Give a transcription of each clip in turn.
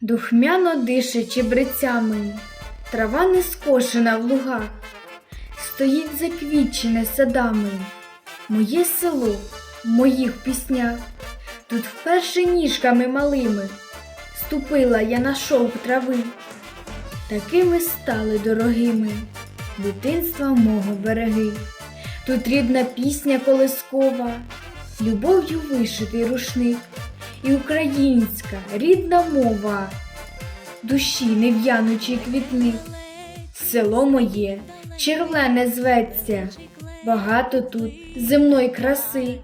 Духмяно дишечи чебрецями, трава не скошена в лугах, стоїть заквітчене садами, моє село в моїх піснях. Тут вперше ніжками малими ступила я на шовк трави, такими стали дорогими дитинства мого береги. Тут рідна пісня колискова, любов'ю вишитий рушник і українська рідна мова, душі нев'янучі квітни, село моє, червлене зветься, багато тут земної краси,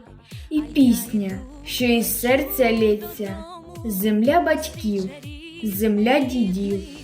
і пісня, що із серця лється, земля батьків, земля дідів.